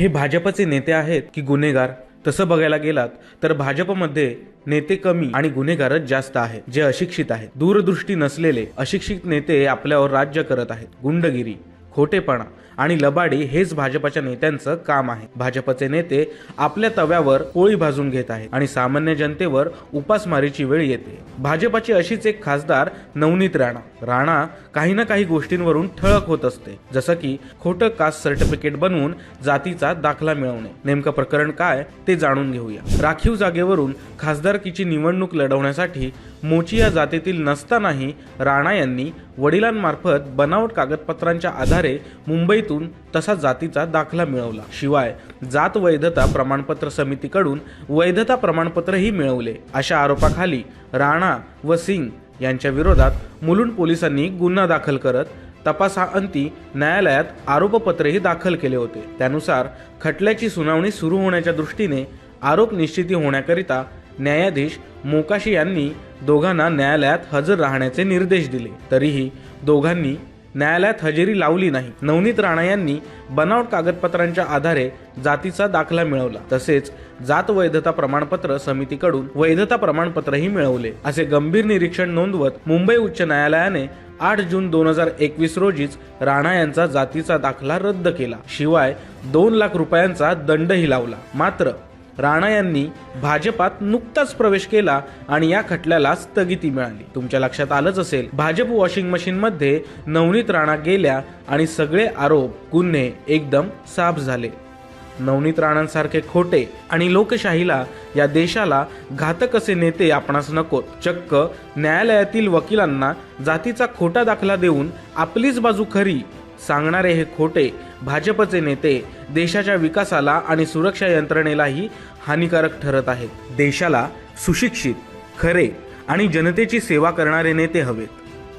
हे भाजपचे नेते आहेत की गुन्हेगार? तसं बघायला गेलात तर भाजपमध्ये नेते कमी आणि गुन्हेगारच जास्त आहेत जे अशिक्षित आहेत. दूरदृष्टी नसलेले अशिक्षित नेते आपल्यावर राज्य करत आहेत. गुंडगिरी खोटेपणा आणि लबाडी हेच भाजपच्या नेत्यांचं काम आहे. भाजपचे नेते आपल्या तव्यावर पोळी भाजून घेत आहेत आणि सामान्य जनतेवर उपासमारीची वेळ येते. भाजपची अशीच एक खासदार नवनीत राणा. राणा काही ना काही गोष्टींवरून ठळक होत असते. जसं की खोटं कास्ट सर्टिफिकेट बनवून जातीचा दाखला मिळवणे. नेमकं प्रकरण काय ते जाणून घेऊया. राखीव जागेवरून खासदारकीची निवडणूक लढवण्यासाठी मोची या जातीतील नसतानाही राणा यांनी वडिलांमार्फत बनावट कागदपत्रांच्या आधारे मुंबईत मुंबईतून तसा जातीचा दाखला मिळवला. शिवाय जात वैधता प्रमाणपत्र समितीकडून वैधता प्रमाणपत्रही मिळवले. अशा आरोपाखाली राणा व सिंग यांच्या विरोधात मुलुंड पोलिसांनी गुन्हा दाखल करत तपासाअंती न्यायालयात आरोपपत्रही दाखल केले होते. त्यानुसार खटल्याची सुनावणी सुरू होण्याच्या दृष्टीने आरोप निश्चिती होण्याकरिता न्यायाधीश मोकाशी यांनी दोघांना न्यायालयात हजर राहण्याचे निर्देश दिले. तरीही दोघांनी न्यायालयात हजेरी लावली नाही. नवनीत राणा यांनी बनावट कागदपत्रांच्या आधारे जातीचा दाखला मिळवला. तसेच जात वैधता प्रमाणपत्र समितीकडून वैधता प्रमाणपत्रही मिळवले. असे गंभीर निरीक्षण नोंदवत मुंबई उच्च न्यायालयाने आठ जून दोन हजार एकवीस रोजीच राणा यांचा जातीचा दाखला रद्द केला. शिवाय दोन लाख रुपयांचा दंडही लावला. मात्र राणा यांनी भाजपात नुकताच प्रवेश केला आणि या खटल्याला स्थगिती मिळाली. तुमच्या लक्षात आलंच असेल भाजप वॉशिंग मशीन मध्ये नवनीत राणा गेल्या आणि सगळे आरोप गुन्हे एकदम साफ झाले. नवनीत राणांसारखे खोटे आणि लोकशाहीला या देशाला घातक असे नेते आपणास नकोत. चक्क न्यायालयातील वकिलांना जातीचा खोटा दाखला देऊन आपलीच बाजू खरी सांगणारे हे खोटे भाजपचे नेते देशाच्या विकासाला आणि सुरक्षा यंत्रणेलाही हानिकारक ठरत आहेत. देशाला सुशिक्षित खरे आणि जनतेची सेवा करणारे नेते हवेत.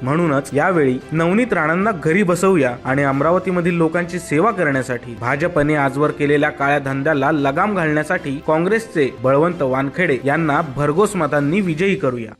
म्हणूनच यावेळी नवनीत राणांना घरी बसवूया आणि अमरावतीमधील लोकांची सेवा करण्यासाठी भाजपने आजवर केलेल्या काळ्या धंद्याला लगाम घालण्यासाठी काँग्रेसचे बळवंत वानखेडे यांना भरघोस मतांनी विजयी करूया.